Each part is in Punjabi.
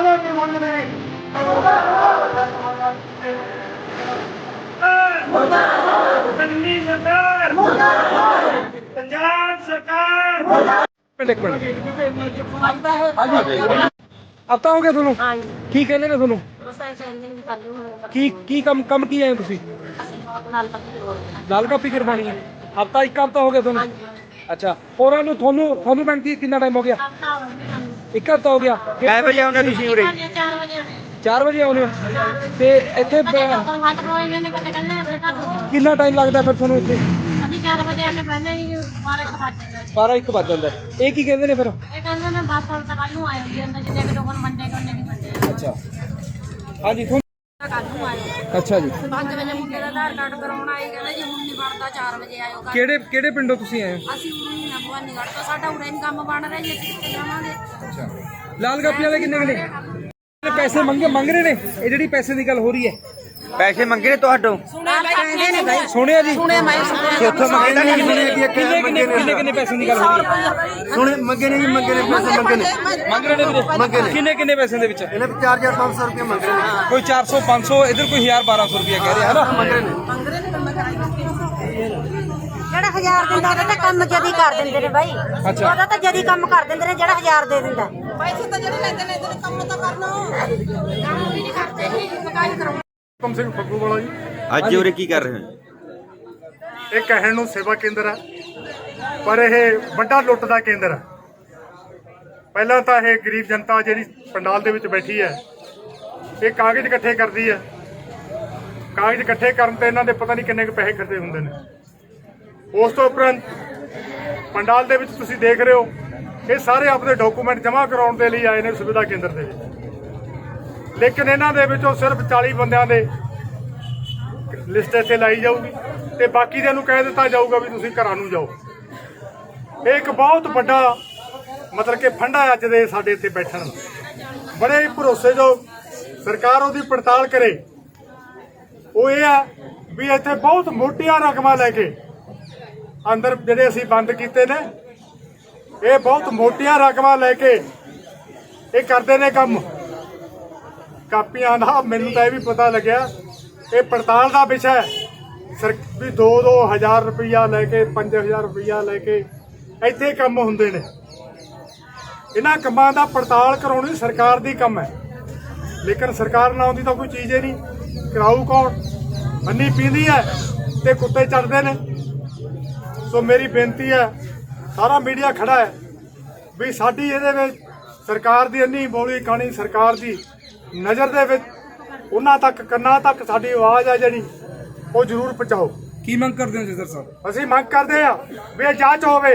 ਮੰਗਦੇ ਦਿੱਲੀ ਸਰਕਾਰ ਪੰਜਾਬ ਸਰਕਾਰ ਇੱਕ ਮਿੰਟ। ਆਤਾ ਹੋ ਗਿਆ ਤੁਹਾਨੂੰ? ਕੀ ਕਹਿੰਦੇ ਨੇ ਤੁਹਾਨੂੰ? ਕੀ ਕੀ ਕੰਮ ਕੰਮ ਕੀ ਆਏ ਤੁਸੀਂ? ਲਾਲ ਕਾਪੀ ਕਰਵਾਣੀ ਹੈ ਹਫਤਾ ਇੱਕ ਹਫਤਾ ਹੋ ਗਿਆ ਤੁਹਾਨੂੰ? ਅੱਛਾ। ਹੋਰਾਂ ਨੂੰ ਤੁਹਾਨੂੰ ਤੁਹਾਨੂੰ ਬੈਂਕ ਕਿੰਨਾ ਟਾਈਮ ਹੋ ਗਿਆ? ਇੱਕ ਹਫਤਾ ਹੋ ਗਿਆ। ਕਿੰਨੇ ਵਜੇ ਆਉਂਦੇ ਤੁਸੀਂ ਉਰੇ? 4 ਵਜੇ 4 ਵਜੇ ਆਉਂਦੇ ਹੋ। ਤੇ ਇੱਥੇ ਬ- ਹੱਥ ਰੋਏ ਕਦੇ ਕਿੰਨਾ ਟਾਈਮ ਲੱਗਦਾ ਫਿਰ ਤੁਹਾਨੂੰ ਇੱਥੇ? ਅਸੀਂ 4 ਵਜੇ ਆ ਕੇ ਪਹਿਲੇ ਹੀ ਮਾਰੇ ਖਵਾਤੇ 12 1 ਵੱਜ ਜਾਂਦਾ। ਹੈ। ਇਹ ਕੀ ਕਹਿੰਦੇ ਨੇ ਫਿਰ? ਇਹ ਕਹਿੰਦੇ ਨੇ ਬਸ ਹੁਣ ਤੱਕ ਨੂੰ ਆਏ ਜੀ ਅੰਦਰ ਜਿੰਨੇ ਕਿ ਲੋਕਾਂ ਮੰਡੇ ਕਰਨੇ ਨਹੀਂ ਮੰਡੇ ਅੱਛਾ। ਹਾਂਜੀ ਤੁਹਾਨੂੰ ਕੱਲ ਨੂੰ ਆਏ ਅੱਛਾ ਜੀ। 5 ਵਜੇ ਮੁੰਡੇ ਦਾ ਆਧਾਰ ਕਾਰਡ ਕਰਾਉਣ ਆਏ ਕਹਿੰਦੇ ਜੀ ਹੁਣ ਨਹੀਂ ਬਣਦਾ 4 ਵਜੇ ਆਇਓ ਕੱਲ੍ਹ। ਕਿਹੜੇ ਕਿਹੜੇ ਪਿੰਡੋਂ ਤੁਸੀਂ ਆਏ ਹੋ? ਅਸੀਂ ਹੁਣ ਭਵਾਨੀਗੜ੍ਹ ਤੋਂ ਸਾਡਾ ਉਰੇ ਨਹੀਂ ਕੰਮ ਬਣ ਰਿਹਾ ਜੀ ਅਸੀਂ ਕਿੱਥੇ ਜਾਵਾਂਗੇ? ਲਾਲ ਕਾਪੀ ਵਾਲੇ ਕਿੰਨੇ ਇਹ ਪੈਸੇ ਮੰਗੇ ਮੰਗ ਰਹੇ ਨੇ? ਇਹ ਜਿਹੜੀ ਪੈਸੇ ਦੀ ਗੱਲ ਹੋ ਰਹੀ ਹੈ ਪੈਸੇ ਮੰਗੇ ਨੇ ਤੁਹਾਡੋਂ? ਕਹਿੰਦੇ ਨੇ ਭਾਈ ਸੁਣਿਆ ਜੀ? ਸੁਣੇ ਮੈਂ ਸੁਣਿਆ। ਕਿੱਥੋਂ ਮੰਗੇ ਨੇ ਕਿੰਨੇ ਕਿੰਨੇ ਕਿੰਨੇ ਕਿੰਨੇ ਪੈਸੇ ਦੀ ਗੱਲ ਹੋ ਰਹੀ ਹੈ? ਸੁਣੇ ਮੰਗੇ ਨੇ ਜੀ ਮੰਗੇ ਨੇ ਪੈਸੇ ਮੰਗੇ ਨੇ। ਮੰਗ ਰਹੇ ਨੇ ਵੀਰੇ? ਕਿੰਨੇ ਕਿੰਨੇ ਪੈਸੇ ਦੇ ਵਿੱਚ? ਇਹਨੇ 4500 ਰੁਪਏ ਮੰਗ ਰਹੇ ਨੇ। ਕੋਈ 400 500 ਇਧਰ ਕੋਈ 1000 1200 ਰੁਪਏ ਕਹਿ ਰਿਹਾ ਹੈ ਨਾ? ਜਿਹੜਾ ਹਜ਼ਾਰ ਦਿੰਦਾ ਉਹਦਾ ਤਾਂ ਕੰਮ ਜਦੀ ਕਰ ਦਿੰਦੇ ਨੇ ਬਾਈ। ਅੱਛਾ। ਉਹਦਾ ਤਾਂ ਜਦੀ ਕੰਮ ਕਰ ਦਿੰਦੇ ਨੇ ਜਿਹੜਾ ਹਜ਼ਾਰ ਦੇ ਦਿੰਦਾ। ਪੈਸੇ ਤਾਂ ਜਿਹੜੇ ਲੈਂਦੇ ਨੇ ਇਹਦੇ ਕੰਮ ਤਾਂ ਕਰਨਾ। ਕੰਮ ਵੀ ਨਹੀਂ ਕਰਦੇ ਮਕਾਈ ਕਰਾਉਣਾ ਹੁਕਮ ਸਿੰਘ ਫੱਗੂ ਵਾਲਾ ਜੀ। ਅੱਜ ਉਰੇ ਕੀ ਕਰ ਰਹੇ ਹੋ? ਇਹ ਕਹਿਣ ਨੂੰ ਸੇਵਾ ਕੇਂਦਰ ਹੈ ਪਰ ਇਹ ਵੱਡਾ ਲੁੱਟ ਦਾ ਕੇਂਦਰ ਹੈ ਪਹਿਲਾਂ ਤਾਂ ਇਹ ਗਰੀਬ ਜਨਤਾ ਜਿਹੜੀ ਪੰਡਾਲ ਦੇ ਵਿੱਚ ਬੈਠੀ ਹੈ ਇਹ ਕਾਗਜ਼ ਇਕੱਠੇ ਕਰਦੀ ਹੈ। ਕਾਗਜ਼ ਇਕੱਠੇ ਕਰਨ ਤੇ ਇਹਨਾਂ ਦੇ ਪਤਾ ਨਹੀਂ ਕਿੰਨੇ ਕੁ ਪੈਸੇ ਖਰਚੇ ਹੁੰਦੇ ਨੇ। ਉਸ ਤੋਂ ਉਪਰੰਤ ਪੰਡਾਲ ਦੇ ਵਿੱਚ ਤੁਸੀਂ ਦੇਖ ਰਹੇ ਹੋ ਇਹ ਸਾਰੇ ਆਪਣੇ ਡਾਕੂਮੈਂਟ ਜਮ੍ਹਾਂ ਕਰਾਉਣ ਦੇ ਲਈ ਆਏ ਨੇ ਸੁਵਿਧਾ ਕੇਂਦਰ ਦੇ ਵਿੱਚ। ਲੇਕਿਨ ਇਹਨਾਂ ਦੇ ਵਿੱਚੋਂ ਸਿਰਫ 40 ਬੰਦਿਆਂ ਦੇ ਲਿਸਟ ਇੱਥੇ ਲਾਈ ਜਾਊਗੀ ਤੇ ਬਾਕੀ ਦੇ ਨੂੰ ਕਹਿ ਦਿੱਤਾ ਜਾਊਗਾ ਵੀ ਤੁਸੀਂ ਘਰਾਂ ਨੂੰ ਜਾਓ। ਇਹ ਇੱਕ ਬਹੁਤ ਵੱਡਾ ਮਤਲਬ ਕਿ ਫੰਡਾ ਅੱਜ ਦੇ ਸਾਡੇ ਇੱਥੇ ਬੈਠਣ ਬੜੇ ਹੀ ਭਰੋਸੇ ਜੋ ਸਰਕਾਰ ਉਹਦੀ ਪੜਤਾਲ ਕਰੇ। ਉਹ ਇਹ ਆ ਵੀ ਇੱਥੇ ਬਹੁਤ ਮੋਟੀਆਂ ਰਕਮਾਂ ਲੈ ਕੇ ਅੰਦਰ ਜਿਹੜੇ ਅਸੀਂ ਬੰਦ ਕੀਤੇ ਨੇ, ਇਹ ਬਹੁਤ ਮੋਟੀਆਂ ਰਕਮਾਂ ਲੈ ਕੇ ਇਹ ਕਰਦੇ ਨੇ ਕੰਮ। ਕਾਪੀਆਂ ਦਾ ਮੈਨੂੰ ਤਾਂ ਇਹ ਵੀ ਪਤਾ ਲੱਗਿਆ, ਇਹ ਪੜਤਾਲ ਦਾ ਵਿਸ਼ਾ ਹੈ। ਸਰ, ਵੀ 2-2 ਹਜ਼ਾਰ ਰੁਪਈਆ ਲੈ ਕੇ 5000 ਰੁਪਈਆ ਲੈ ਕੇ ਇੱਥੇ ਕੰਮ ਹੁੰਦੇ ਨੇ। ਇਹਨਾਂ ਕੰਮਾਂ ਦਾ ਪੜਤਾਲ ਕਰਾਉਣੀ ਸਰਕਾਰ ਦੀ ਕੰਮ ਹੈ। ਲੇਕਿਨ ਸਰਕਾਰ ਨਾ ਆਉਂਦੀ ਤਾਂ ਕੋਈ ਚੀਜ਼ ਹੀ ਨਹੀਂ। ਕਰਾਊ ਕੌਣ? ਅੰਨੀ ਪੀਂਦੀ ਹੈ ਤੇ ਕੁੱਤੇ ਚੜਦੇ ਨੇ। ਸੋ ਮੇਰੀ ਬੇਨਤੀ ਹੈ, ਸਾਰਾ ਮੀਡੀਆ ਖੜਾ ਹੈ, ਵੀ ਸਾਡੀ ਇਹਦੇ ਵਿੱਚ ਸਰਕਾਰ ਦੀ ਇੰਨੀ ਬੋਲੀ ਕਹਾਣੀ ਸਰਕਾਰ ਦੀ ਨਜ਼ਰ ਦੇ ਵਿੱਚ ਉਹਨਾਂ ਤੱਕ ਕੰਨਾਂ ਤੱਕ ਸਾਡੀ ਆਵਾਜ਼ ਆ ਜਿਹੜੀ ਉਹ ਜ਼ਰੂਰ ਪਹੁੰਚਾਓ। ਕੀ ਮੰਗ ਕਰਦੇ ਹੋ ਜੀ ਸਰ ਸਾਹਿਬ? ਅਸੀਂ ਮੰਗ ਕਰਦੇ ਆ ਵੀ ਇਹ ਜਾਂਚ ਹੋਵੇ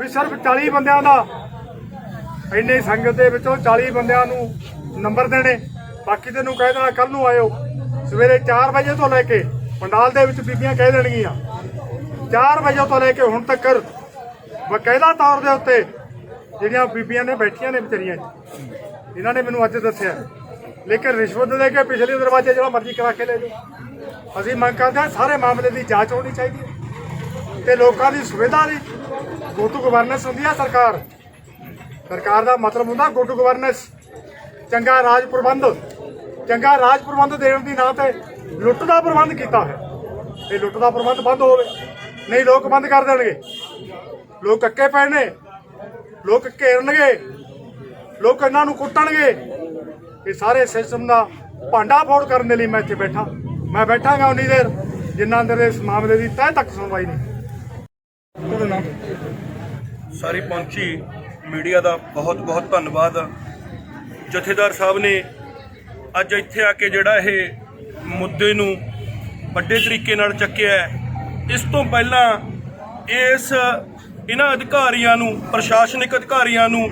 ਵੀ ਸਿਰਫ 40 ਬੰਦਿਆਂ ਦਾ ਇੰਨੇ ਸੰਗਤ ਦੇ ਵਿੱਚੋਂ 40 ਬੰਦਿਆਂ ਨੂੰ ਨੰਬਰ ਦੇਣੇ ਬਾਕੀ ਦੇ ਨੂੰ ਕਹਿ ਦੇਣਾ ਕੱਲ ਨੂੰ ਆਇਓ ਸਵੇਰੇ 4 ਵਜੇ ਤੋਂ ਲੈ ਕੇ ਪੰਡਾਲ ਦੇ ਵਿੱਚ ਬੀਬੀਆਂ ਕਹਿ ਦੇਣਗੀਆਂ। 4 ਵਜੇ ਤੋਂ ਲੈ ਕੇ ਹੁਣ ਤੱਕ ਬਕਾਇਦਾ ਤੌਰ ਦੇ ਉੱਤੇ ਜਿਹੜੀਆਂ ਬੀਬੀਆਂ ਨੇ ਬੈਠੀਆਂ ਨੇ ਵਿਚਾਰੀਆਂ ਇਹਨਾਂ ਨੇ ਮੈਨੂੰ ਅੱਜ ਦੱਸਿਆ। ਲੇਕਿਨ ਰਿਸ਼ਵਤ ਦੇ ਕੇ ਪਿਛਲੇ ਦਰਵਾਜ਼ੇ ਜਿਹੜਾ ਮਰਜ਼ੀ ਕਰਾ ਕੇ ਲੈ ਜਾਓ। ਅਸੀਂ ਮੰਗ ਕਰਦੇ ਹਾਂ ਸਾਰੇ ਮਾਮਲੇ ਦੀ ਜਾਂਚ ਹੋਣੀ ਚਾਹੀਦੀ ਹੈ। ਤੇ ਲੋਕਾਂ ਦੀ ਸੁਵਿਧਾ ਦੀ ਗੁੱਡ ਗਵਰਨੈਂਸ ਹੁੰਦੀ ਹੈ ਸਰਕਾਰ। ਸਰਕਾਰ ਦਾ ਮਤਲਬ ਹੁੰਦਾ ਗੁੱਡ ਗਵਰਨੈਂਸ। ਚੰਗਾ ਰਾਜ ਪ੍ਰਬੰਧ, ਚੰਗਾ ਰਾਜ ਪ੍ਰਬੰਧ ਦੇਣ ਦੀ ਨਾਂ ਤੇ ਲੁੱਟ ਦਾ ਪ੍ਰਬੰਧ ਕੀਤਾ ਹੈ ਇਹ ਲੁੱਟ ਦਾ ਪ੍ਰਬੰਧ ਬੰਦ ਹੋਵੇ, ਨਹੀਂ ਲੋਕ ਬੰਦ ਕਰ ਦੇਣਗੇ। ਲੋਕ ਕੱਕੇ ਪੈਣੇ ਲੋਕ ਘੇਰਨਗੇ। ਲੋਕ ਇਹਨਾਂ ਨੂੰ ਕੁੱਟਣਗੇ। ਇਹ ਸਾਰੇ ਸਿਸਟਮ ਦਾ ਭਾਂਡਾ ਫੋੜ ਕਰਨ ਦੇ ਲਈ ਮੈਂ ਇੱਥੇ ਬੈਠਾ। ਮੈਂ ਬੈਠਾਂਗਾ ਉਨੀ ਦੇਰ, ਜਿੰਨਾ ਦੇਰ ਇਸ ਮਾਮਲੇ ਦੀ ਤਹਿ ਤੱਕ ਸੁਣਵਾਈ ਨਹੀਂ। ਸਾਰੀ ਪਹੁੰਚੀ ਮੀਡੀਆ ਦਾ ਬਹੁਤ ਬਹੁਤ ਧੰਨਵਾਦ। ਜਥੇਦਾਰ ਸਾਹਿਬ ਨੇ ਅੱਜ ਇੱਥੇ ਆ ਕੇ ਜਿਹੜਾ ਇਹ ਮੁੱਦੇ ਨੂੰ ਵੱਡੇ ਤਰੀਕੇ ਨਾਲ ਚੱਕਿਆ ਇਸ ਤੋਂ ਪਹਿਲਾਂ ਇਸ ਇਹਨਾਂ ਅਧਿਕਾਰੀਆਂ ਨੂੰ, ਪ੍ਰਸ਼ਾਸਨਿਕ ਅਧਿਕਾਰੀਆਂ ਨੂੰ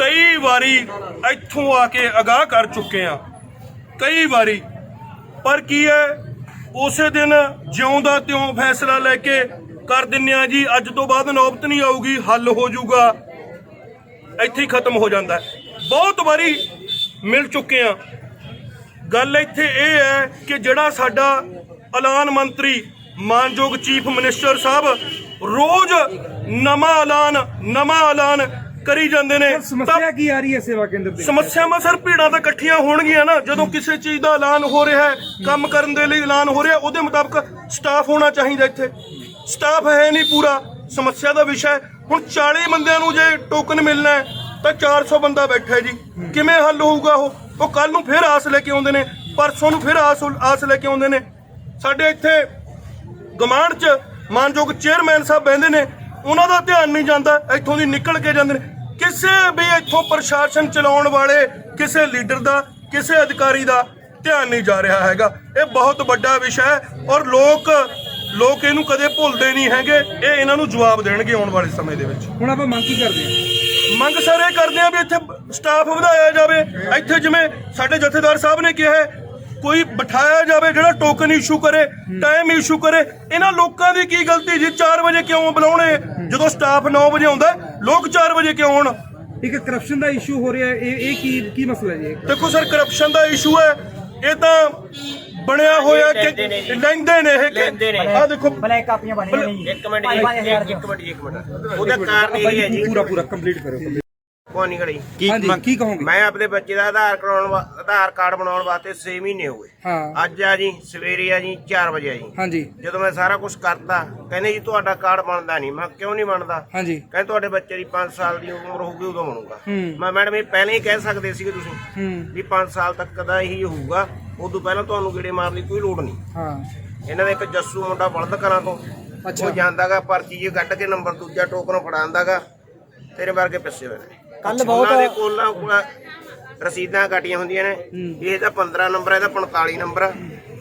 ਕਈ ਵਾਰੀ ਇੱਥੋਂ ਆ ਕੇ ਅਗਾਹ ਕਰ ਚੁੱਕੇ ਆ ਕਈ ਵਾਰੀ। ਪਰ ਕੀ ਹੈ? ਉਸੇ ਦਿਨ ਜਿਉਂਦਾ ਤਿਉਂ ਫੈਸਲਾ ਲੈ ਕੇ ਕਰ ਦਿੰਨੇ ਆ ਜੀ, ਅੱਜ ਤੋਂ ਬਾਅਦ ਨੌਬਤ ਨਹੀਂ ਆਊਗੀ, ਹੱਲ ਹੋ ਜਾਊਗਾ। ਇੱਥੇ ਹੀ ਖਤਮ ਹੋ ਜਾਂਦਾ ਬਹੁਤ ਵਾਰੀ ਮਿਲ ਚੁੱਕੇ ਆ ਗੱਲ ਇੱਥੇ ਇਹ ਹੈ ਕਿ ਜਿਹੜਾ ਸਾਡਾ ਐਲਾਨ ਮੰਤਰੀ, ਮਾਨਯੋਗ ਚੀਫ ਮਿਨਿਸਟਰ ਸਾਹਿਬ, ਰੋਜ਼ ਨਵਾਂ ਐਲਾਨ ਨਵਾਂ ਐਲਾਨ ਕਰੀ ਜਾਂਦੇ ਨੇ। ਸਮੱਸਿਆ ਕੀ ਆ ਰਹੀ ਹੈ ਸੇਵਾ ਕੇਂਦਰ ਤੇ ਸਮੱਸਿਆਵਾਂ ਸਰ ਭੀੜਾਂ ਤਾਂ ਇਕੱਠੀਆਂ ਹੋਣਗੀਆਂ ਨਾ। ਜਦੋਂ ਕਿਸੇ ਚੀਜ਼ ਦਾ ਐਲਾਨ ਹੋ ਰਿਹਾ ਹੈ ਕੰਮ ਕਰਨ ਦੇ ਲਈ ਐਲਾਨ ਹੋ ਰਿਹਾ ਉਹਦੇ ਮੁਤਾਬਕ ਸਟਾਫ ਹੋਣਾ ਚਾਹੀਦਾ ਇੱਥੇ। ਸਟਾਫ ਹੈ ਨਹੀਂ ਪੂਰਾ। ਸਮੱਸਿਆ ਦਾ ਵਿਸ਼ਾ ਹੈ। ਹੁਣ 40 ਬੰਦਿਆਂ ਨੂੰ ਜੇ ਟੋਕਨ ਮਿਲਣਾ ਹੈ ਤਾਂ 400 ਬੰਦਾ ਬੈਠਾ ਹੈ ਜੀ। ਕਿਵੇਂ ਹੱਲ ਹੋਊਗਾ ਉਹ? ਉਹ ਕੱਲ ਨੂੰ ਫਿਰ ਆਸ ਲੈ ਕੇ ਆਉਂਦੇ ਨੇ ਪਰਸੋਂ ਨੂੰ ਫਿਰ ਆਸ ਆਸ ਲੈ ਕੇ ਆਉਂਦੇ ਨੇ। ਸਾਡੇ ਇੱਥੇ ਗਮਾਂਡ ਚ ਮਾਨਯੋਗ ਚੇਅਰਮੈਨ ਸਾਹਿਬ ਬਹਿੰਦੇ ਨੇ। ਉਹਨਾਂ ਦਾ ਧਿਆਨ ਨਹੀਂ ਜਾਂਦਾ ਇੱਥੋਂ ਦੀ ਨਿਕਲ ਕੇ ਜਾਂਦੇ ਨੇ। ਕਿਸੇ ਵੀ ਇੱਥੋਂ ਪ੍ਰਸ਼ਾਸਨ ਚਲਾਉਣ ਵਾਲੇ ਕਿਸੇ ਲੀਡਰ ਦਾ ਕਿਸੇ ਅਧਿਕਾਰੀ ਦਾ ਧਿਆਨ ਨਹੀਂ ਜਾ ਰਿਹਾ ਹੈਗਾ। ਇਹ ਬਹੁਤ ਵੱਡਾ ਵਿਸ਼ਾ ਹੈ ਔਰ ਲੋਕ ਲੋਕ ਇਹਨੂੰ ਕਦੇ ਭੁੱਲਦੇ ਨਹੀਂ ਹੈਗੇ। ਇਹ ਇਹਨਾਂ ਨੂੰ ਜਵਾਬ ਦੇਣਗੇ ਆਉਣ ਵਾਲੇ ਸਮੇਂ ਦੇ ਵਿੱਚ। ਹੁਣ ਆਪਾਂ ਮੰਗ ਕੀ ਕਰਦੇ ਹਾਂ? ਮੰਗ ਸਰ ਇਹ ਕਰਦੇ ਆ ਵੀ ਇੱਥੇ ਸਟਾਫ ਵਧਾਇਆ ਜਾਵੇ। ਇੱਥੇ ਜਿਵੇਂ ਸਾਡੇ ਜਥੇਦਾਰ ਸਾਹਿਬ ਨੇ ਕਿਹਾ ਹੈ ਕੋਈ ਬਿਠਾਇਆ ਜਾਵੇ ਜਿਹੜਾ ਟੋਕਨ ਇਸ਼ੂ ਕਰੇ ਟਾਈਮ ਇਸ਼ੂ ਕਰੇ ਇਹਨਾਂ ਲੋਕਾਂ ਦੀ ਕੀ ਗਲਤੀ ਜੀ? 4 ਵਜੇ ਕਿਉਂ ਬੁਲਾਉਣੇ? ਜਦੋਂ ਸਟਾਫ 9 ਵਜੇ ਆਉਂਦਾ ਲੋਕ 4 ਵਜੇ ਕਿਉਂ ਆਉਣ? ਇੱਕ ਕਰਪਸ਼ਨ ਦਾ ਇਸ਼ੂ ਹੋ ਰਿਹਾ ਇਹ ਇਹ ਕੀ ਕੀ ਮਸਲਾ ਜੀ? ਇਹ? ਦੇਖੋ ਸਰ ਕਰਪਸ਼ਨ ਦਾ ਇਸ਼ੂ ਹੈ ਇਹ ਤਾਂ ਬਣਿਆ ਹੋਇਆ ਕਿ ਲੈਂਦੇ ਨੇ ਇਹ ਆ ਦੇਖੋ ਬਲੈਕ ਕਾਪੀਆਂ ਬਣੀਆਂ ਨੇ ਇੱਕ ਮਿੰਟ ਜੀ ਇੱਕ ਮਿੰਟ ਜੀ ਇੱਕ ਮਿੰਟ। ਉਹਦਾ ਕਾਰਨ ਇਹ ਹੈ ਜੀ। ਪੂਰਾ ਪੂਰਾ ਕੰਪਲੀਟ ਕਰੋ ਕੋਣੀ ਘੜੀ ਕੀ ਹਾਂਜੀ ਮੰਗ ਕੀ ਕਹੋਗੇ? ਮੈਂ ਆਪਣੇ ਬੱਚੇ ਦਾ ਆਧਾਰ ਕਰਾਉਣ ਵਾ- ਆਧਾਰ ਕਾਰਡ ਬਣਾਉਣ ਵਾਸਤੇ 6 ਮਹੀਨੇ ਹੋ ਗਏ। ਹਾਂ। ਅੱਜ ਆ ਜੀ ਸਵੇਰੇ ਆ ਜੀ 4 ਵਜੇ ਆ ਜੀ। ਹਾਂਜੀ। ਜਦੋਂ ਮੈਂ ਸਾਰਾ ਕੁਝ ਕਰਤਾ ਕਹਿੰਦੇ ਜੀ ਤੁਹਾਡਾ ਕਾਰਡ ਬਣਦਾ ਨਹੀਂ। ਮੈਂ ਕਿਹਾ, ਕਿਉਂ ਨਹੀਂ ਬਣਦਾ? ਹਾਂਜੀ। ਕਹਿੰਦੇ ਤੁਹਾਡੇ ਬੱਚੇ ਦੀ 5 ਸਾਲ ਦੀ ਉਮਰ ਹੋਊਗੀ ਉਦੋਂ ਬਣੂਗਾ। ਹੂੰ। ਮੈਂ ਮੈਡਮ ਇਹ ਪਹਿਲਾਂ ਹੀ ਕਹਿ ਸਕਦੇ ਸੀਗੇ ਤੁਸੀਂ ਹੂੰ। ਵੀ 5 ਸਾਲ ਤੱਕ ਦਾ ਇਹੀ ਹੋਊਗਾ। ਉਦੋਂ ਪਹਿਲਾਂ ਤੁਹਾਨੂੰ ਗੇੜੇ ਮਾਰਨ ਦੀ ਕੋਈ ਲੋੜ ਨਹੀਂ। ਹਾਂ। ਇਹਨਾਂ ਦਾ ਇੱਕ ਜੱਸੂ ਮੁੰਡਾ ਬਲਦ ਕਰਾਂ ਤੋਂ। ਅੱਛਾ। ਉਹ ਜਾਂਦਾਗਾ ਪਰਚੀ ਜੇ ਕੱਢ ਕੇ ਨੰਬਰ ਦੂਜਾ ਟੋਕਨ ਫੜਾਉਂਦਾਗਾ। ਤੇਰੇ ਵਰਗੇ ਪਿੱਛੇ ਹੋਏ ਨੇ। ਕੱਲ ਬਹੁਤ ਉਹਨਾਂ ਦੇ ਕੋਲਾਂ ਕੋਲ ਰਸੀਦਾਂ ਕੱਟੀਆਂ ਹੁੰਦੀਆਂ ਨੇ। ਇਹ ਤਾਂ 15 ਨੰਬਰ ਇਹਦਾ 45 ਨੰਬਰ। ਆ।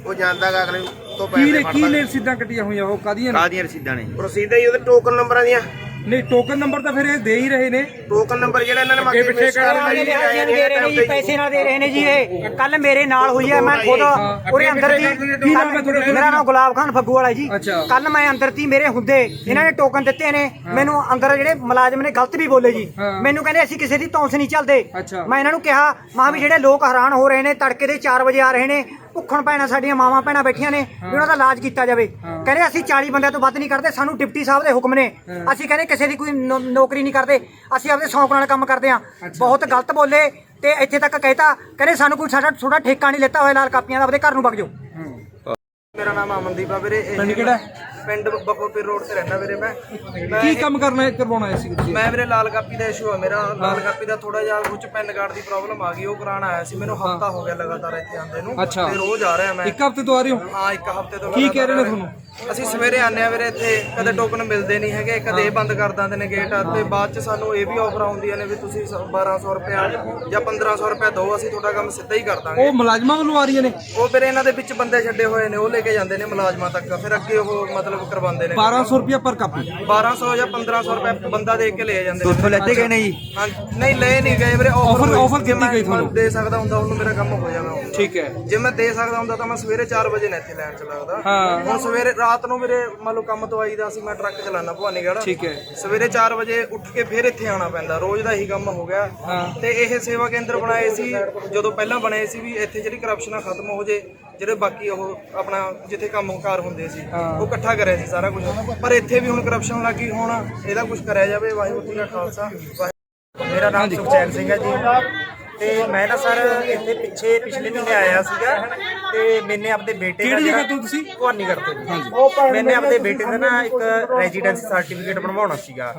ਉਹ ਜਾਂਦਾਗਾ ਅਗਲੇ ਤੋਂ ਕੀ ਪੈਸੇ ਨੇ ਕੀ ਫੜਦਾ ਨੇ ਸਿੱਧਾ ਕੱਟੀਆਂ ਹੋਈਆਂ ਉਹ ਕਾਦੀਆਂ ਨੇ? ਕਾਦੀਆਂ ਰਸੀਦਾਂ ਨੇ? ਰਸੀਦਾਂ ਹੀ ਉਹਦੇ ਟੋਕਨ ਨੰਬਰਾਂ ਦੀਆਂ। ਨਹੀਂ ਟੋਕਨ ਨੰਬਰ ਤਾਂ ਫਿਰ ਇਹ ਦੇ ਹੀ ਰਹੇ ਨੇ ਟੋਕਨ ਨੰਬਰ ਜਿਹੜਾ ਇਹਨਾਂ ਨੇ ਮੰਗੇ ਪਿੱਛੇ ਪੇਸ਼ ਕਰਨ ਕਰ ਲਈ ਦੇ ਰਹੇ ਨੇ ਜੀ ਪੈਸੇ ਨਾਲ ਦੇ ਰਹੇ ਨੇ ਜੀ ਇਹ ਕੱਲ ਮੇਰੇ ਨਾਲ ਹੋਈ ਹੈ ਮੈਂ ਖੁਦ ਉਹਦੇ ਅੰਦਰ ਤੁਹਾਡਾ? ਮੇਰਾ ਨਾਮ ਗੁਲਾਬ ਖਾਨ ਫੱਗੂ ਵਾਲਾ ਜੀ ਅੱਛਾ। ਕੱਲ ਮੈਂ ਅੰਦਰ ਸੀ ਮੇਰੇ ਹੁੰਦੇ ਇਹਨਾਂ ਨੇ ਟੋਕਨ ਦਿੱਤੇ ਨੇ ਮੈਨੂੰ ਅੰਦਰ ਜਿਹੜੇ ਮੁਲਾਜ਼ਮ ਨੇ ਗਲਤ ਵੀ ਬੋਲੇ ਜੀ। ਮੈਨੂੰ ਕਹਿੰਦੇ ਅਸੀਂ ਕਿਸੇ ਦੀ ਤੌਂਸ ਨਹੀਂ ਚੱਲਦੇ। ਮੈਂ ਇਹਨਾਂ ਨੂੰ ਕਿਹਾ ਮਾਂ ਵੀ ਜਿਹੜੇ ਲੋਕ ਹੈਰਾਨ ਹੋ ਰਹੇ ਨੇ ਤੜਕੇ ਦੇ 4 ਵਜੇ ਆ ਰਹੇ ਨੇ ਭੁੱਖਣ ਭੈਣਾਂ ਸਾਡੀਆਂ ਮਾਵਾਂ ਭੈਣਾਂ ਬੈਠੀਆਂ ਨੇ ਵੀ ਉਹਨਾਂ ਦਾ ਇਲਾਜ ਕੀਤਾ ਜਾਵੇ। ਕਹਿੰਦੇ ਅਸੀਂ 40 ਬੰਦਿਆਂ ਤੋਂ ਵੱਧ ਨਹੀਂ ਕਰਦੇ ਸਾਨੂੰ ਡਿਪਟੀ ਸਾਹਿਬ ਦੇ ਹੁਕਮ ਨੇ। ਅਸੀਂ ਕਹਿੰਦੇ ਕਿਸੇ ਦੀ ਕੋਈ ਨੌ- ਨੌਕਰੀ ਨਹੀਂ ਕਰਦੇ ਅਸੀਂ ਆਪਦੇ ਸ਼ੌਂਕ ਨਾਲ ਕੰਮ ਕਰਦੇ ਆ ਬਹੁਤ ਗਲਤ ਬੋਲੇ ਤੇ ਇੱਥੇ ਤੱਕ ਕਹਿਤਾ ਕਹਿੰਦੇ ਸਾਨੂੰ ਕੋਈ ਸਾਡਾ ਥੋੜਾ ਠੇਕਾ ਨਹੀਂ ਲੈਤਾ ਹੋਇਆ ਲਾਲ ਕਾਪੀਆਂ ਦਾ ਆਪਦੇ ਘਰ ਨੂੰ ਵਗ ਜਾਓ। ਮੇਰਾ ਨਾਮ ਅਮਨਦੀਪ ਆ ਵੀਰੇ ਇਹ ਪਿੰਡ ਕਿਹੜਾ ਪਿੰਡ ਬਖੋਪੁਰ ਰੋਡ ਤੇ ਰਹਿਣਾ ਵੀਰੇ ਮੈਂ। ਮੈਂ ਕੀ ਕੰਮ ਕਰਨਾ ਹੈ ਕਰਵਾਉਣਾ ਹੈ ਸੀ ਤੁਸੀਂ ਮੈਂ ਵੀਰੇ ਲਾਲ ਕਾਪੀ ਦਾ ਇਸ਼ੂ ਆ ਮੇਰਾ। ਲਾਲ ਕਾਪੀ ਦਾ ਥੋੜਾ ਜਿਹਾ ਕੁਝ ਪੈਨ ਕਾਰਡ ਦੀ ਪ੍ਰੋਬਲਮ ਆ ਗਈ ਉਹ ਕਰਾਉਣ ਆਇਆ ਸੀ। ਮੈਨੂੰ ਹਫਤਾ ਹੋ ਗਿਆ ਲਗਾਤਾਰ ਇੱਥੇ ਆਉਂਦੇ ਨੂੰ। ਅੱਛਾ। ਤੇ ਰੋਜ਼ ਆ ਰਿਹਾ ਮੈਂ। ਇੱਕ ਹਫ਼ਤੇ ਤੋਂ ਆ ਰਹੇ ਹੋ? ਹਾਂ ਇੱਕ ਹਫ਼ਤੇ ਤੋਂ ਕੀ ਕਹਿ ਰਹੇ ਨੇ ਤੁਹਾਨੂੰ? ਅਸੀਂ ਸਵੇਰੇ ਆਨੇ ਆ ਵੀਰੇ ਇੱਥੇ ਕਦੇ ਟੋਕਨ ਮਿਲਦੇ ਨਹੀਂ ਹੈਗੇ ਕਦੇ ਇਹ ਬੰਦ ਕਰ ਦਿੰਦੇ ਨੇ ਗੇਟ ਤੇ ਬਾਅਦ ਚ ਸਾਨੂੰ ਇਹ ਵੀ ਆਫਰ ਆਉਂਦੀਆਂ ਨੇ ਵੀ ਤੁਸੀਂ ਸ- 1200 ਰੁਪਇਆ ਜਾਂ 1500 ਰੁਪਇਆ ਦਿਓ ਅਸੀਂ ਤੁਹਾਡਾ ਕੰਮ ਸਿੱਧਾ ਹੀ ਕਰ ਦਾਂਗੇ। ਉਹ ਮੁਲਾਜ਼ਮਾਂ ਵੱਲੋਂ ਆ ਰਹੀਆਂ ਨੇ? ਉਹ ਫਿਰ ਇਹਨਾਂ ਦੇ ਵਿੱਚ ਬੰਦੇ ਛੱਡੇ ਹੋਏ ਨੇ ਉਹ ਲੈ ਕੇ ਜਾਂਦੇ ਨੇ ਮੁਲਾਜ਼ਮਾਂ ਤੱਕ। ਫਿਰ ਅੱਗੇ ਉਹ ਮਤਲਬ ਕਰਵਾਉਂਦੇ ਨੇ 1200 ਰੁਪਇਆ ਪਰ ਕਾਪੀ 1200 ਜਾਂ 1500 ਰੁਪਏ ਬੰਦਾ ਦੇ ਕੇ ਲੈ ਜਾਂਦੇ ਉੱਥੋਂ ਲੈਤੇ ਗਏ ਨੇ ਜੀ ਹਾਂ ਨਹੀਂ ਲੈ ਨਹੀਂ ਗਏ ਵੀਰੇ Offer- ਹੋਈ offer ਸੀ। ਜੇ ਕੀਤੀ ਮੈਂ ਗਈ ਤੁਹਾਨੂੰ? ਦੇ ਸਕਦਾ ਹੁੰਦਾ ਉਹਨੂੰ ਮੇਰਾ ਕੰਮ ਹੋ ਜਾਣਾ। ਠੀਕ ਹੈ ਜੇ ਮੈਂ ਦੇ ਸਕਦਾ ਹੁੰਦਾ ਤਾਂ ਮੈਂ ਸਵੇਰੇ 4 ਵਜੇ ਨਾ ਇੱਥੇ ਲੈਣ ਚ ਲੱਗਦਾ ਹਾਂ। ਹੁਣ ਸਵੇਰੇ ਰਾਤ ਨੂੰ ਮੇਰੇ ਮੰਨ ਲਓ ਕੰਮ ਤੋਂ ਆਈਦਾ ਸੀ ਮੈਂ ਟਰੱਕ ਚਲਾਉਣਾ ਭਵਾਨੀਗੜ੍ਹ ਠੀਕ ਹੈ। ਸਵੇਰੇ 4 ਵਜੇ ਉੱਠ ਕੇ ਫਿਰ ਇੱਥੇ ਆਉਣਾ ਪੈਂਦਾ ਰੋਜ਼ ਦਾ ਇਹੀ ਕੰਮ ਹੋ ਗਿਆ ਤੇ ਇਹ ਸੇਵਾ ਕੇਂਦਰ ਬਣਾਏ ਸੀ ਜਦੋਂ ਪਹਿਲਾਂ ਬਣੇ ਸੀ ਵੀ ਇੱਥੇ ਜਿਹੜੀ ਕਰਪਸ਼ਨ ਆ ਖਤਮ ਹੋ ਜੇ ਜਿਹੜੇ ਬਾਕੀ ਉਹ ਆਪਣਾ ਜਿੱਥੇ ਕੰਮਕਾਰ ਹੁੰਦੇ ਸੀ ਉਹ ਇਕੱਠਾ ਕਰਿਆ ਸੀ ਸਾਰਾ ਕੁਝ ਪਰ ਇੱਥੇ ਵੀ ਹੁਣ ਕਰਪਸ਼ਨ ਲੱਗੀ ਹੁਣ ਇਹਦਾ ਕੁਝ ਕਰਿਆ ਜਾਵੇ। ਵਾਹਿਗੁਰੂ ਜੀ ਕਾ ਖਾਲਸਾ। ਮੇਰਾ ਨਾਮ ਸੁਖਚੈਨ ਸਿੰਘ ਹੈ ਜੀ। ਤੇ ਮੈਂ ਨਾ ਸਰ ਇੱਥੇ ਪਿੱਛੇ ਪਿਛਲੇ ਮਹੀਨੇ ਆਇਆ ਸੀਗਾ। ਤੇ ਮੈਨੇ ਆਪਣੇ ਬੇਟੇ ਕਿਹੜੀ ਜਗ੍ਹਾ ਤੋਂ ਤੁਸੀਂ? ਭਵਾਨੀਗੜ੍ਹ ਤੋਂ ਜੀ। ਮੈਨੇ ਆਪਣੇ ਬੇਟੇ ਦਾ ਨਾ ਇੱਕ ਰੈਜ਼ੀਡੈਂਸੀ ਸਰਟੀਫਿਕੇਟ ਬਣਵਾਉਣਾ ਸੀਗਾ।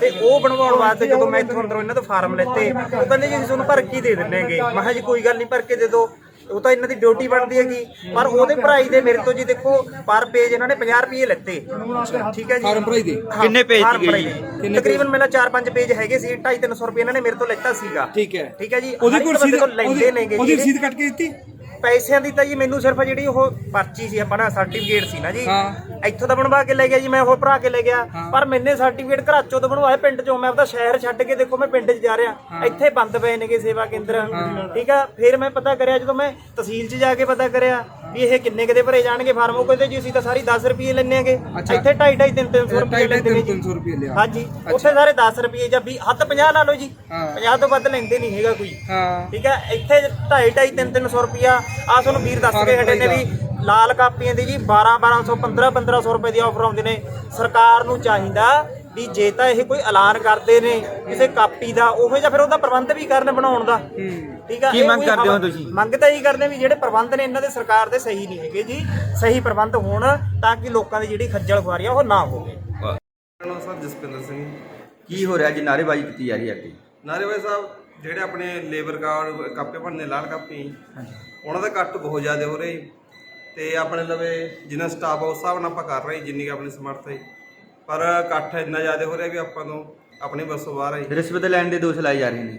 ਤੇ ਉਹ ਬਣਵਾਉਣ ਵਾਸਤੇ ਜਦੋਂ ਮੈਂ ਇੱਥੋਂ ਅੰਦਰੋਂ ਇਹਨਾਂ ਤੋਂ ਫਾਰਮ ਲੈਤੇ ਉਹ ਕਹਿੰਦੇ ਜੀ ਅਸੀਂ ਤੁਹਾਨੂੰ ਭਰ ਕੇ ਹੀ ਦੇ ਦਿੰਨੇਗੇ ਮੈਂ ਕਿਹਾ ਜੀ ਕੋਈ ਗੱਲ ਨਹੀਂ ਭਰ ਕੇ ਦੇ ਦਿਓ। ਉਹ ਤਾਂ ਇਹਨਾਂ ਦੀ ਡਿਊਟੀ ਬਣਦੀ ਹੈਗੀ। ਪਰ ਉਹਦੇ ਭਰਾਈ ਦੇ ਮੇਰੇ ਤੋਂ ਜੀ ਦੇਖੋ ਪਰ ਪੇਜ ਇਹਨਾਂ ਨੇ 50 ਰੁਪਏ ਲੈਤੇ। ਠੀਕ ਹੈ ਜੀ? ਫਾਰਮ ਭਰਾਈ ਦੇ? ਹਾਂ, ਕਿੰਨੇ page ਫਾਰਮ ਸੀਗੇ ਭਰਾਈ ਜੀ? ਦੇ। ਕਿੰਨੇ ਤਕਰੀਬਨ ਮੇਰਾ 4-5 ਪੇਜ ਹੈਗੇ ਸੀ 250 ਰੁਪਏ ਇਹਨਾਂ ਨੇ ਮੇਰੇ ਤੋਂ ਲੈਤਾ ਸੀਗਾ। ਠੀਕ ਹੈ। ਠੀਕ ਹੈ ਜੀ? ਉਹਦੀ ਹਰ ਇੱਕ ਕੋਈ ਬੰਦੇ ਰਸੀਦ ਕੋਲ ਲੈਂਦੇ ਨੇਗੇ ਉਹਦੀ ਜੀ। ਰਸੀਦ ਕੱਟ ਕੇ ਦਿੱਤੀ? ਪੈਸਿਆਂ ਦੀ ਤਾਂ ਜੀ ਮੈਨੂੰ ਸਿਰਫ ਜਿਹੜੀ ਉਹ ਪਰਚੀ ਸੀ ਆਪਣਾ ਸਰਟੀਫਿਕੇਟ ਸੀ ਨਾ ਜੀ। ਹਾਂ। ਇੱਥੋਂ ਦਾ ਬਣਵਾ ਕੇ ਲੈ ਗਿਆ ਜੀ ਮੈਂ ਉਹ ਭਰਾ ਕੇ ਲੈ ਗਿਆ। ਪਰ ਮੈਨੇ ਸਰਟੀਫਿਕੇਟ ਘਰਾਚੋਂ ਤੋਂ ਬਣਵਾਇਆ ਪਿੰਡ ਚੋਂ। ਮੈਂ ਆਪਦਾ ਸ਼ਹਿਰ ਛੱਡ ਕੇ ਦੇਖੋ ਮੈਂ ਪਿੰਡ 'ਚ ਜਾ ਰਿਹਾ। ਇੱਥੇ ਬੰਦ ਪਏ ਨੇਗੇ ਸੇਵਾ ਕੇਂਦਰ। ਠੀਕ ਆ? ਫਿਰ ਮੈਂ ਪਤਾ ਕਰਿਆ ਜਦੋਂ ਮੈਂ ਤਹਿਸੀਲ 'ਚ ਜਾ ਕੇ ਪਤਾ ਕਰਿਆ। ਵੀ ਇਹ ਕਿੰਨੇ ਕਿਤੇ ਭਰੇ ਜਾਣਗੇ? ਫਾਰਮ ਉਹ ਕਹਿੰਦੇ ਜੀ ਅਸੀਂ ਤਾਂ ਸਾਰੀ 10 ਰੁਪਏ ਲੈਣੇ ਆਗੇ। ਅੱਛਾ। ਇੱਥੇ 2.5 2.5 3 300 ਰੁਪਏ ਲੈਂਦੇ ਨੇ ਜੀ। 300 ਰੁਪਏ ਲਿਆ। ਹਾਂਜੀ ਉੱਥੇ ਸਾਰੇ 10 ਰੁਪਏ ਜਾਂ 20 ਹੱਥ 50 ਲਾ ਲਓ ਜੀ। ਹਾਂ। 50 ਤੋਂ ਵੱਧ ਲੈਂਦੇ ਨਹੀਂ ਹੈਗਾ ਕੋਈ। ਹਾਂ। ਠੀਕ ਹੈ? ਇੱਥੇ 2.5 2.5 3 300 ਰੁਪਿਆ ਆ ਤੁਹਾਨੂੰ ਵੀਰ ਦੱਸ ਕੇ ਹਟੇ ਨੇ ਵੀ ਲਾਲ ਕਾਪੀਆਂ ਦੀ ਜੀ 12 1200 15 1500 ਰੁਪਏ ਦੀ ਆਫਰ ਆਉਂਦੇ ਨੇ। ਸਰਕਾਰ ਨੂੰ ਚਾਹੀਦਾ ਵੀ ਜੇ ਤਾਂ ਇਹ ਕੋਈ ਐਲਾਨ ਕਰਦੇ ਨੇ ਕਿਸੇ ਕਾਪੀ ਦਾ ਉਹੋ ਜਿਹਾ ਫਿਰ ਉਹਦਾ ਪ੍ਰਬੰਧ ਵੀ ਕਰਨ ਬਣਾਉਣ ਦਾ। ਠੀਕ ਆ? ਕੀ ਮੰਗ ਕਰਦੇ ਹੋ ਤੁਸੀਂ? ਮੰਗ ਤਾਂ ਇਹੀ ਕਰਦੇ ਵੀ ਜਿਹੜੇ ਪ੍ਰਬੰਧ ਨੇ ਇਹਨਾਂ ਦੇ ਸਰਕਾਰ ਦੇ ਸਹੀ ਨਹੀਂ ਹੈਗੇ ਜੀ। ਸਹੀ ਪ੍ਰਬੰਧ ਹੋਣ ਤਾਂ ਕਿ ਲੋਕਾਂ ਦੀ ਜਿਹੜੀ ਖੱਜਲ ਖੁਆਰੀ ਆ ਉਹ ਨਾ ਹੋਵੇ। ਨਾਮ ਸਰ ਜਸਪਿੰਦਰ ਸਿੰਘ ਕੀ ਹੋ ਰਿਹਾ ਜੀ? ਨਾਰੇਬਾਜ਼ੀ ਕੀਤੀ ਜਾ ਰਹੀ ਹੈ ਅੱਗੇ। ਨਾਰੇਵਾਲ ਸਾਹਿਬ ਜਿਹੜੇ ਆਪਣੇ ਲੇਬਰ ਕਾਰਡ ਕਾਪੇ ਬਣਨੇ ਲਾਲ ਕਾਪੀ ਉਹਨਾਂ ਦਾ ਕੱਟ ਬਹੁਤ ਜ਼ਿਆਦਾ ਹੋ ਰਿਹਾ ਤੇ ਆਪਣੇ ਲਵੇ ਜਿੰਨਾ ਸਟਾਫ ਆ ਉਸ ਹਿਸਾਬ ਨਾਲ ਆਪਾਂ ਕਰ ਰਹੇ ਜਿੰਨੀ ਕੁ ਆਪਣੀ ਸਮਰਥ ਹੈ ਪਰ ਇਕੱਠ ਇੰਨਾ ਜ਼ਿਆਦਾ ਹੋ ਰਿਹਾ ਵੀ ਆਪਾਂ ਨੂੰ ਆਪਣੀ ਬੱਸੋਂ ਬਾਹਰ ਆਈ। ਰਿਸ਼ਵਤ ਲੈਣ ਦੇ ਦੋਸ਼ ਲਾਏ ਜਾ ਰਹੇ ਨੇ।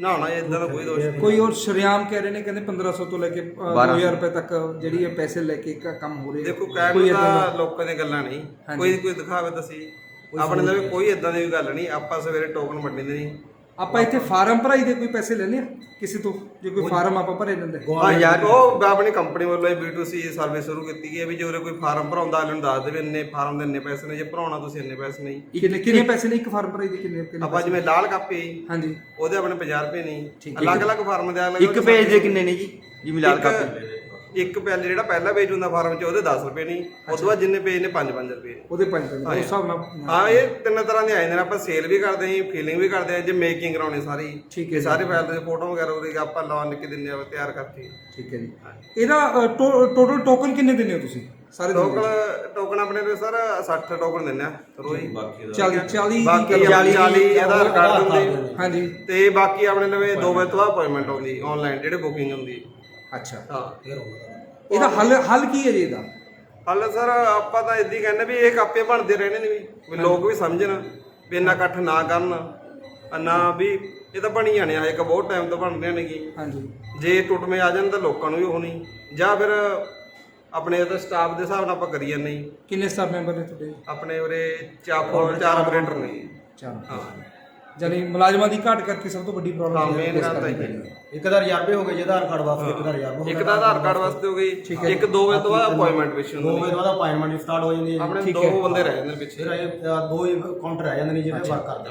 ਨਾ ਹੋਣਾ ਇਦਾਂ ਦਾ ਕੋਈ ਦੋਸ਼ ਨਹੀਂ। ਕੋਈ ਹੋਰ ਸ਼ਰਿਆਮ ਕਹਿ ਰਹੇ ਨੇ ਕਹਿੰਦੇ 1500 ਤੋਂ ਲੈ ਕੇ ਅ, ਬਾਰਾਂ 2000 ਰੁਪਏ ਤੱਕ ਜਿਹੜੀ ਇਹ ਪੈਸੇ ਲੈ ਕੇ ਕ- ਕੰਮ ਹੋ ਰਿਹਾ। ਦੇਖੋ ਕੋਈ ਕਹਿਣ ਨੂੰ ਦਾ- ਤਾਂ ਲੋਕਾਂ ਦੀਆਂ ਗੱਲਾਂ ਨਹੀਂ। ਕੋਈ ਕੋਈ ਦਿਖਾਵੇ ਤਾਂ ਸੀ ਆਪਣੇ ਲਵੇ ਕੋਈ ਇਦਾਂ ਦੀ ਗੱਲ ਨਹੀਂ। ਆਪਾਂ ਸਵੇਰੇ ਟੋਕਨ ਵੰਡੇ ਦੇ ਨਹੀਂ। ਆਪਾਂ ਇੱਥੇ ਫਾਰਮ ਭਰਾਈ ਦੇ ਕੋਈ ਪੈਸੇ ਲੈਣੇ ਆ? ਕਿਸੇ ਤੋਂ? ਜੇ ਕੋਈ ਫਾਰਮ ਆਪਾਂ ਭਰੇ ਲੈਂਦੇ ਹਾਂ ਯਾਰ ਉਹ ਆਪਣੀ ਕੰਪਨੀ ਵੱਲੋਂ ਇਹ B2C ਸਰਵਿਸ ਸ਼ੁਰੂ ਕੀਤੀ ਗਈ ਹੈ ਵੀ ਜੇ ਉਰੇ ਕੋਈ ਫਾਰਮ ਭਰਾਉਂਦਾ ਅਗਲੇ ਨੂੰ ਦੱਸ ਦੇਵੇ ਇੰਨੇ ਫਾਰਮ ਦੇ ਇੰਨੇ ਪੈਸੇ ਨੇ ਜੇ ਭਰਾਉਣਾ ਤੁਸੀਂ ਇੰਨੇ ਪੈਸੇ ਨਹੀਂ। ਕਿੰਨੇ ਕਿੰਨੇ ਪੈਸੇ ਨੇ? ਇੱਕ ਫਾਰਮ ਭਰਾਈ ਦੇ ਕਿੰਨੇ ਕਿੰਨੇ ਆਪਾਂ ਜਿਵੇਂ ਲਾਲ ਕਾਪੀ ਹਾਂਜੀ। ਉਹਦੇ ਆਪਣੇ 50 ਰੁਪਏ ਨਹੀਂ ਅਲੱਗ-ਅਲੱਗ ਫਾਰਮ ਦੇ ਅਲੱਗ ਇੱਕ ਪੇਜ ਦੇ ਕਿੰਨੇ ਨੇ ਜੀ? ਜੀ ਮਿਲਾਲ ਕਾਪੀ। ਇੱਕ ਪੈਜ ਜਿਹੜਾ ਪਹਿਲਾ ਪੇਜ ਹੁੰਦਾ ਫਾਰਮ 'ਚ ਉਹਦੇ 10 ਰੁਪਏ ਨਹੀਂ ਉਸ ਤੋਂ ਬਾਅਦ ਜਿੰਨੇ ਪੇਜ ਨੇ 5-5 ਰੁਪਏ। ਉਹਦੇ ਪੰਜ ਪੰਜ ਉਸ ਹਿਸਾਬ ਨਾਲ ਹਾਂ ਇਹ ਤਿੰਨ ਤਰ੍ਹਾਂ ਦੇ ਆਏ ਨੇ ਆਪਾਂ ਸੇਲ ਵੀ ਕਰਦੇ ਹਾਂ ਫੀਲਿੰਗ ਵੀ ਕਰਦੇ ਹਾਂ ਜੇ ਮੇਕਿੰਗ ਕਰਾਉਣੀ ਸਾਰੀ। ਠੀਕ ਹੈ ਸਾਰੇ ਫਾਈਲ ਦੇ ਫੋਟੋ ਵਗੈਰਾ ਉਹਦੇ ਆਪਾਂ ਲਾਉਣ ਕੇ ਦਿੰਦੇ ਆ ਤਿਆਰ ਕਰਕੇ। ਠੀਕ ਹੈ ਜੀ। ਇਹਦਾ ਟੋਟਲ ਟੋਕਨ ਕਿੰਨੇ ਦਿੰਦੇ ਹੋ ਤੁਸੀਂ? ਸਾਰੇ ਟੋਕਨ ਟੋਕਨ ਆਪਣੇ ਦੇ ਸਰ 60 ਟੋਕਨ ਦਿੰਦੇ ਆ ਰੋਜ਼ 40 40 ਬਾਕੀ 40 40 ਆਧਾਰ ਕਾਰਡ ਦਿੰਦੇ ਹਾਂਜੀ। ਤੇ ਬਾਕੀ ਆਪਣੇ ਲਵੇ 2 ਵਜੇ ਤੋਂ ਬਾਅਦ ਅਪਾਇੰਟਮੈਂਟ ਆਉਂਦੀ ਆਨਲਾਈਨ ਜਿਹੜੇ ਬੁਕਿੰਗ ਹੁੰਦੀ। ਅੱਛਾ। ਹਾਂ। ਇਹਦਾ ਹੱਲ ਹੱਲ ਕੀ ਹੈ ਜੀ ਇਹਦਾ? ਹਾਲੇ ਸਰ ਆਪਾਂ ਤਾਂ ਇਦਾਂ ਹੀ ਕਹਿੰਦੇ ਵੀ ਇਹ ਕਾਪੇ ਬਣਦੇ ਰਹਿਣੇ ਨੇ ਵੀ ਵੀ ਲੋਕ ਵੀ ਸਮਝਣ ਵੀ ਇੰਨਾ ਇਕੱਠ ਨਾ ਕਰਨ ਨਾ ਵੀ ਇਹ ਤਾਂ ਬਣੀ ਜਾਣੇ ਆ ਇੱਕ ਬਹੁਤ ਟਾਈਮ ਤੋਂ ਬਣ ਰਹੇ ਨੇਗੇ ਹਾਂਜੀ। ਜੇ ਟੁੱਟਵੇਂ ਆ ਜਾਣ ਤਾਂ ਲੋਕਾਂ ਨੂੰ ਵੀ ਉਹ ਨਹੀਂ। ਜਾਂ ਫਿਰ ਆਪਣੇ ਉਹਦਾ ਸਟਾਫ ਦੇ ਹਿਸਾਬ ਨਾਲ ਆਪਾਂ ਕਰੀ ਜਾਂਦੇ ਜੀ। ਕਿੰਨੇ ਸਟਾਫ ਮੈਂਬਰ ਨੇ ਤੁਹਾਡੇ? ਆਪਣੇ ਉਰੇ ਚਾਰ ਚਾਰ ਆਪਰੇਟਰ ਨੇ। ਚਾਰ। ਹਾਂ। ਜਾਨੀ ਮੁਲਾਜ਼ਮਾਂ ਦੀ ਘਾਟ ਕਰਕੇ ਸਭ ਤੋਂ ਵੱਡੀ ਹਾਂ ਪ੍ਰੋਬਲਮ ਮੇਨ ਗੱਲ ਤਾਂ ਇਹ ਹੈ। ਇੱਕ ਦਾ ਰੁਪਏ ਹੋ ਗਏ ਜੇ ਆਧਾਰ ਕਾਰਡ ਵਾਸਤੇ ਇੱਕ ਦਾ ਰੁਪਏ ਇੱਕ ਤਾਂ ਆਧਾਰ ਕਾਰਡ ਵਾਸਤੇ ਹੋ ਗਈ ਇੱਕ 2 ਵਜੇ ਤੋਂ ਬਾਅਦ ਅਪਾਇੰਟਮੈਂਟ ਵਿੱਚ ਹੁੰਦੀ ਹੈ ਬਾਅਦ ਅਪਾਇੰਟਮੈਂਟ ਸਟਾਰਟ ਹੋ ਜਾਂਦੀ ਆਪਣੇ ਦੋ ਬੰਦੇ ਰਹਿ ਜਾਂਦੇ ਨੇ ਪਿੱਛੇ। ਦੋ ਹੀ ਕਾਊਂਟਰ ਆ ਜਾਂਦੇ ਨੇ ਜਿਹੜੇ ਵਰਕ ਕਰਦੇ